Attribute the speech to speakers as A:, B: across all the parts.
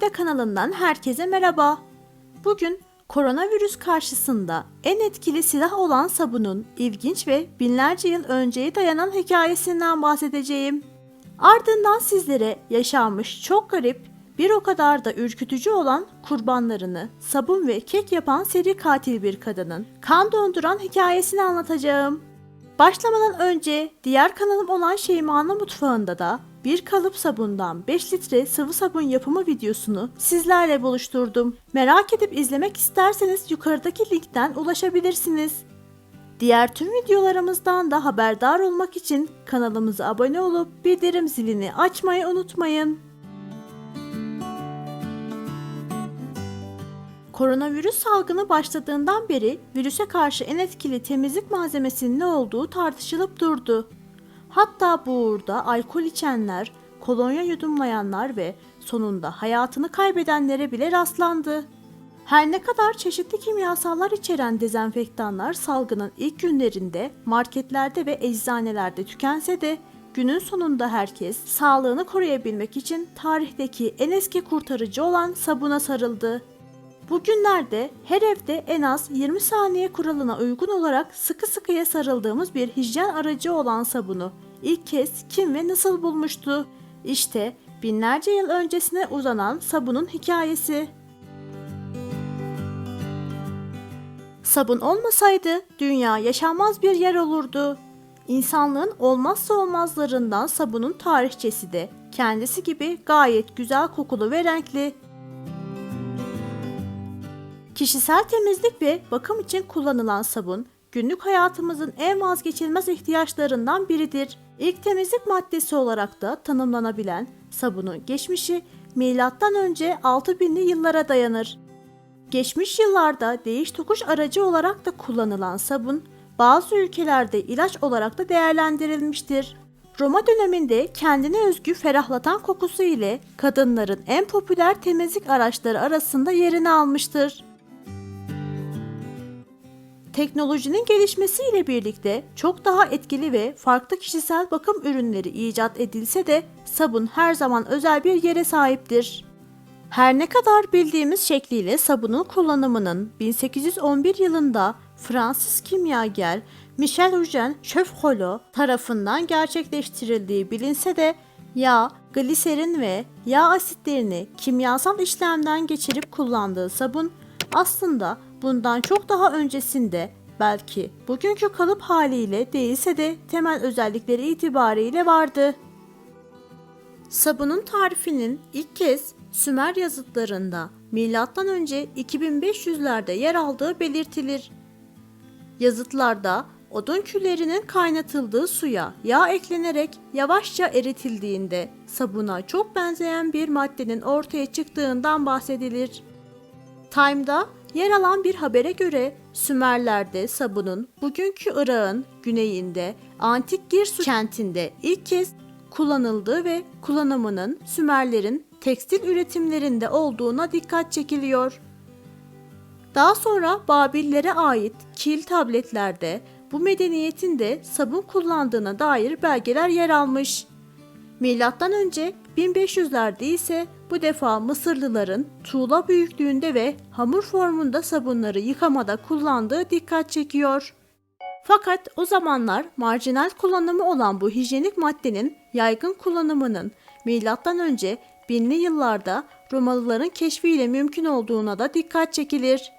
A: Payda kanalından herkese merhaba. Bugün koronavirüs karşısında en etkili silah olan sabunun ilginç ve binlerce yıl önceye dayanan hikayesinden bahsedeceğim. Ardından sizlere yaşanmış çok garip, bir o kadar da ürkütücü olan kurbanlarını sabun ve kek yapan seri katil bir kadının kan donduran hikayesini anlatacağım. Başlamadan önce diğer kanalım olan Şeyma'nın mutfağında da bir kalıp sabundan 5 litre sıvı sabun yapımı videosunu sizlerle buluşturdum. Merak edip izlemek isterseniz yukarıdaki linkten ulaşabilirsiniz. Diğer tüm videolarımızdan da haberdar olmak için kanalımıza abone olup bildirim zilini açmayı unutmayın. Koronavirüs salgını başladığından beri virüse karşı en etkili temizlik malzemesinin ne olduğu tartışılıp durdu. Hatta bu uğurda alkol içenler, kolonya yudumlayanlar ve sonunda hayatını kaybedenlere bile rastlandı. Her ne kadar çeşitli kimyasallar içeren dezenfektanlar salgının ilk günlerinde marketlerde ve eczanelerde tükense de günün sonunda herkes sağlığını koruyabilmek için tarihteki en eski kurtarıcı olan sabuna sarıldı. Bugünlerde her evde en az 20 saniye kuralına uygun olarak sıkı sıkıya sarıldığımız bir hijyen aracı olan sabunu ilk kez kim ve nasıl bulmuştu? İşte binlerce yıl öncesine uzanan sabunun hikayesi. Sabun olmasaydı dünya yaşanmaz bir yer olurdu. İnsanlığın olmazsa olmazlarından sabunun tarihçesi de kendisi gibi gayet güzel kokulu ve renkli. Kişisel temizlik ve bakım için kullanılan sabun, günlük hayatımızın en vazgeçilmez ihtiyaçlarından biridir. İlk temizlik maddesi olarak da tanımlanabilen sabunun geçmişi milattan önce 6000'li yıllara dayanır. Geçmiş yıllarda değiş tokuş aracı olarak da kullanılan sabun, bazı ülkelerde ilaç olarak da değerlendirilmiştir. Roma döneminde kendine özgü ferahlatan kokusu ile kadınların en popüler temizlik araçları arasında yerini almıştır. Teknolojinin gelişmesiyle birlikte çok daha etkili ve farklı kişisel bakım ürünleri icat edilse de sabun her zaman özel bir yere sahiptir. Her ne kadar bildiğimiz şekliyle sabunun kullanımının 1811 yılında Fransız kimyager Michel Eugène Schöffrolot tarafından gerçekleştirildiği bilinse de yağ, gliserin ve yağ asitlerini kimyasal işlemden geçirip kullandığı sabun aslında bundan çok daha öncesinde belki bugünkü kalıp haliyle değilse de temel özellikleri itibariyle vardı. Sabunun tarifinin ilk kez Sümer yazıtlarında milattan önce 2500'lerde yer aldığı belirtilir. Yazıtlarda odun küllerinin kaynatıldığı suya yağ eklenerek yavaşça eritildiğinde sabuna çok benzeyen bir maddenin ortaya çıktığından bahsedilir. Time'da yer alan bir habere göre Sümerler'de sabunun bugünkü Irak'ın güneyinde Antik Girsu kentinde ilk kez kullanıldığı ve kullanımının Sümerlerin tekstil üretimlerinde olduğuna dikkat çekiliyor. Daha sonra Babillere ait kil tabletlerde bu medeniyetin de sabun kullandığına dair belgeler yer almış. Milattan önce 1500'lerde ise bu defa Mısırlıların tuğla büyüklüğünde ve hamur formunda sabunları yıkamada kullandığı dikkat çekiyor. Fakat o zamanlar marjinal kullanımı olan bu hijyenik maddenin yaygın kullanımının milattan önce binli yıllarda Romalıların keşfiyle mümkün olduğuna da dikkat çekilir.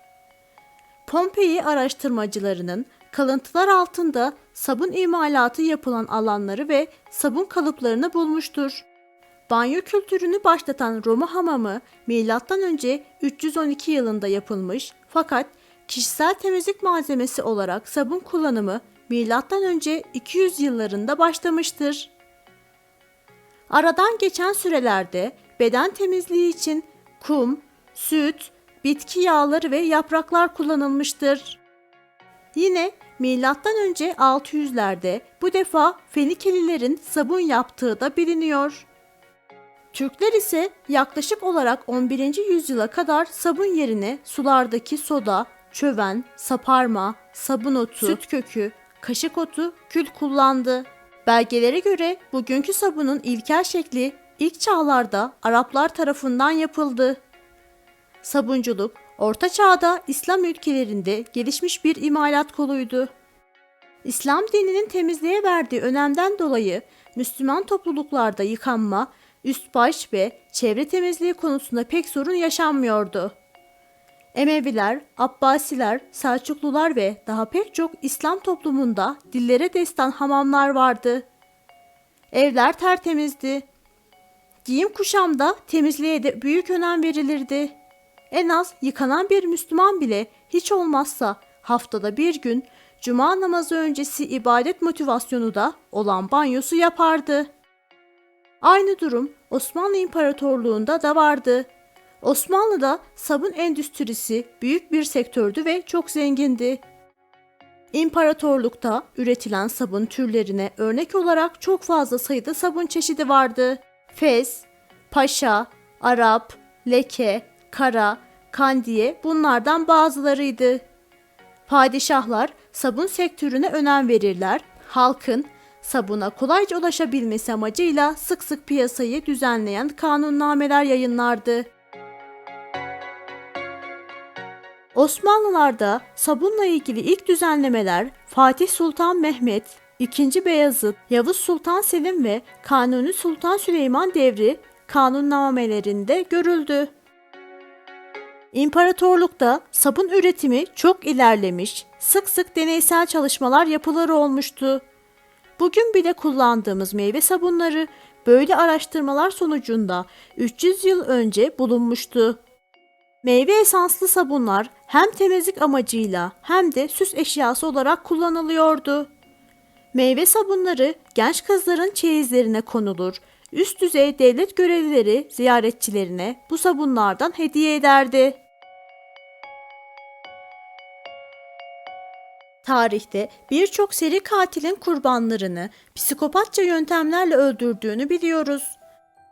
A: Pompei araştırmacılarının kalıntılar altında sabun imalatı yapılan alanları ve sabun kalıplarını bulmuştur. Banyo kültürünü başlatan Roma hamamı önce 312 yılında yapılmış fakat kişisel temizlik malzemesi olarak sabun kullanımı önce 200 yıllarında başlamıştır. Aradan geçen sürelerde beden temizliği için kum, süt, bitki yağları ve yapraklar kullanılmıştır. Yine milattan önce 600'lerde bu defa Fenikelilerin sabun yaptığı da biliniyor. Türkler ise yaklaşık olarak 11. yüzyıla kadar sabun yerine sulardaki soda, çöven, saparma, sabun otu, süt kökü, kaşık otu, kül kullandı. Belgelere göre bugünkü sabunun ilkel şekli ilk çağlarda Araplar tarafından yapıldı. Sabunculuk, Orta Çağ'da İslam ülkelerinde gelişmiş bir imalat koluydu. İslam dininin temizliğe verdiği önemden dolayı Müslüman topluluklarda yıkanma, üst baş ve çevre temizliği konusunda pek sorun yaşanmıyordu. Emeviler, Abbasiler, Selçuklular ve daha pek çok İslam toplumunda dillere destan hamamlar vardı. Evler tertemizdi. Giyim kuşamda temizliğe de büyük önem verilirdi. En az yıkanan bir Müslüman bile hiç olmazsa haftada bir gün cuma namazı öncesi ibadet motivasyonu da olan banyosu yapardı. Aynı durum Osmanlı İmparatorluğu'nda da vardı. Osmanlı'da sabun endüstrisi büyük bir sektördü ve çok zengindi. İmparatorlukta üretilen sabun türlerine örnek olarak çok fazla sayıda sabun çeşidi vardı. Fes, Paşa, Arap, Leke, Kara, Kandiye bunlardan bazılarıydı. Padişahlar sabun sektörüne önem verirler, halkın sabuna kolayca ulaşabilmesi amacıyla sık sık piyasayı düzenleyen kanunnameler yayınlardı. Osmanlılarda sabunla ilgili ilk düzenlemeler Fatih Sultan Mehmet, II. Beyazıt, Yavuz Sultan Selim ve Kanuni Sultan Süleyman devri kanunnamelerinde görüldü. İmparatorlukta sabun üretimi çok ilerlemiş, sık sık deneysel çalışmalar yapıları olmuştu. Bugün bile kullandığımız meyve sabunları böyle araştırmalar sonucunda 300 yıl önce bulunmuştu. Meyve esanslı sabunlar hem temizlik amacıyla hem de süs eşyası olarak kullanılıyordu. Meyve sabunları genç kızların çeyizlerine konulur. Üst düzey devlet görevlileri ziyaretçilerine bu sabunlardan hediye ederdi. Tarihte birçok seri katilin kurbanlarını psikopatça yöntemlerle öldürdüğünü biliyoruz.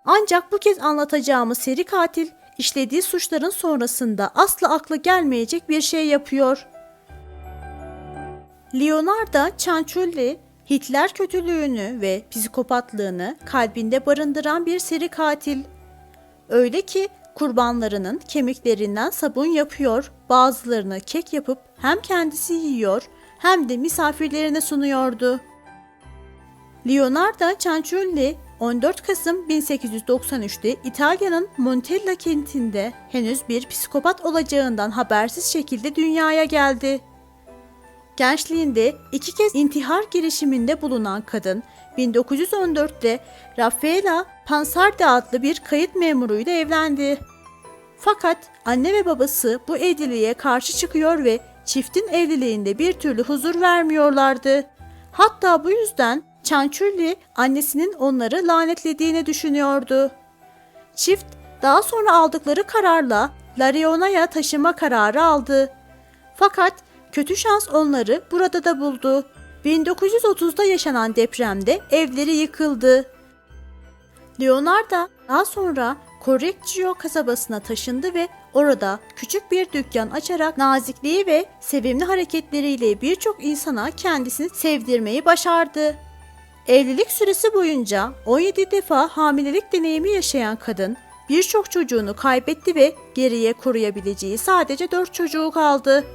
A: Ancak bu kez anlatacağımız seri katil işlediği suçların sonrasında asla akla gelmeyecek bir şey yapıyor. Leonardo Cianciulli, Hitler kötülüğünü ve psikopatlığını kalbinde barındıran bir seri katil. Öyle ki kurbanlarının kemiklerinden sabun yapıyor, bazılarını kek yapıp hem kendisi yiyor hem de misafirlerine sunuyordu. Leonardo Cianciulli 14 Kasım 1893'te İtalya'nın Montella kentinde henüz bir psikopat olacağından habersiz şekilde dünyaya geldi. Gençliğinde iki kez intihar girişiminde bulunan kadın 1914'te Raffaella Pansardi adlı bir kayıt memuruyla evlendi. Fakat anne ve babası bu evliliğe karşı çıkıyor ve çiftin evliliğinde bir türlü huzur vermiyorlardı. Hatta bu yüzden Çançurli annesinin onları lanetlediğini düşünüyordu. Çift daha sonra aldıkları kararla Lariona'ya taşıma kararı aldı. Fakat kötü şans onları burada da buldu. 1930'da yaşanan depremde evleri yıkıldı. Leonardo daha sonra Correggio kasabasına taşındı ve orada küçük bir dükkan açarak nazikliği ve sevimli hareketleriyle birçok insana kendisini sevdirmeyi başardı. Evlilik süresi boyunca 17 defa hamilelik deneyimi yaşayan kadın birçok çocuğunu kaybetti ve geriye koruyabileceği sadece 4 çocuğu kaldı.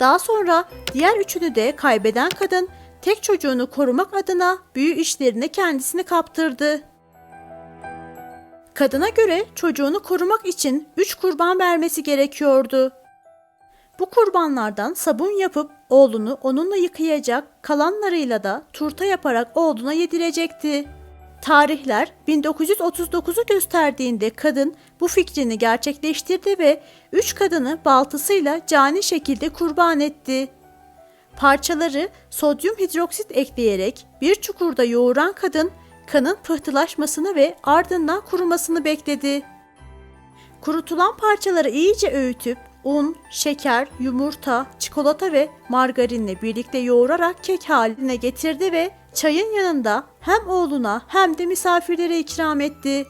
A: Daha sonra diğer üçünü de kaybeden kadın tek çocuğunu korumak adına büyü işlerine kendisini kaptırdı. Kadına göre çocuğunu korumak için 3 kurban vermesi gerekiyordu. Bu kurbanlardan sabun yapıp oğlunu onunla yıkayacak, kalanlarıyla da turta yaparak oğluna yedirecekti. Tarihler 1939'u gösterdiğinde kadın bu fikrini gerçekleştirdi ve üç kadını baltasıyla cani şekilde kurban etti. Parçaları sodyum hidroksit ekleyerek bir çukurda yoğuran kadın kanın pıhtılaşmasını ve ardından kurumasını bekledi. Kurutulan parçaları iyice öğütüp un, şeker, yumurta, çikolata ve margarinle birlikte yoğurarak kek haline getirdi ve çayın yanında hem oğluna hem de misafirlere ikram etti.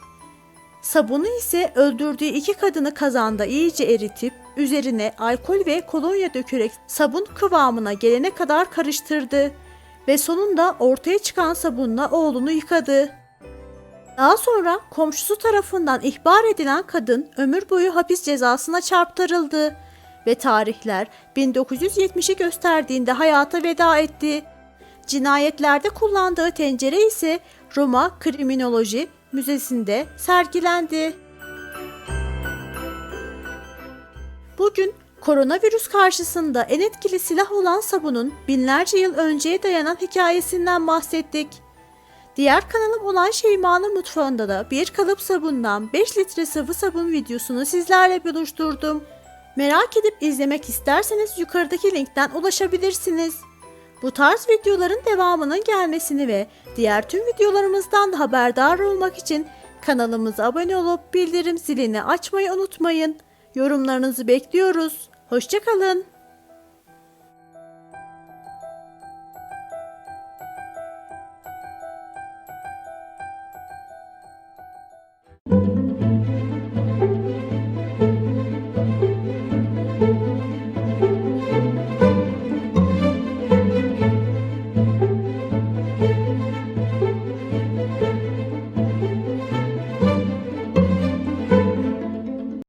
A: Sabunu ise öldürdüğü iki kadını kazanda iyice eritip üzerine alkol ve kolonya dökerek sabun kıvamına gelene kadar karıştırdı ve sonunda ortaya çıkan sabunla oğlunu yıkadı. Daha sonra komşusu tarafından ihbar edilen kadın ömür boyu hapis cezasına çarptırıldı ve tarihler 1970'i gösterdiğinde hayata veda etti. Cinayetlerde kullandığı tencere ise Roma Kriminoloji Müzesi'nde sergilendi. Bugün koronavirüs karşısında en etkili silah olan sabunun binlerce yıl önceye dayanan hikayesinden bahsettik. Diğer kanalım olan Şeyma'nın mutfağında da bir kalıp sabundan 5 litre sıvı sabun videosunu sizlerle buluşturdum. Merak edip izlemek isterseniz yukarıdaki linkten ulaşabilirsiniz. Bu tarz videoların devamının gelmesini ve diğer tüm videolarımızdan da haberdar olmak için kanalımıza abone olup bildirim zilini açmayı unutmayın. Yorumlarınızı bekliyoruz. Hoşçakalın.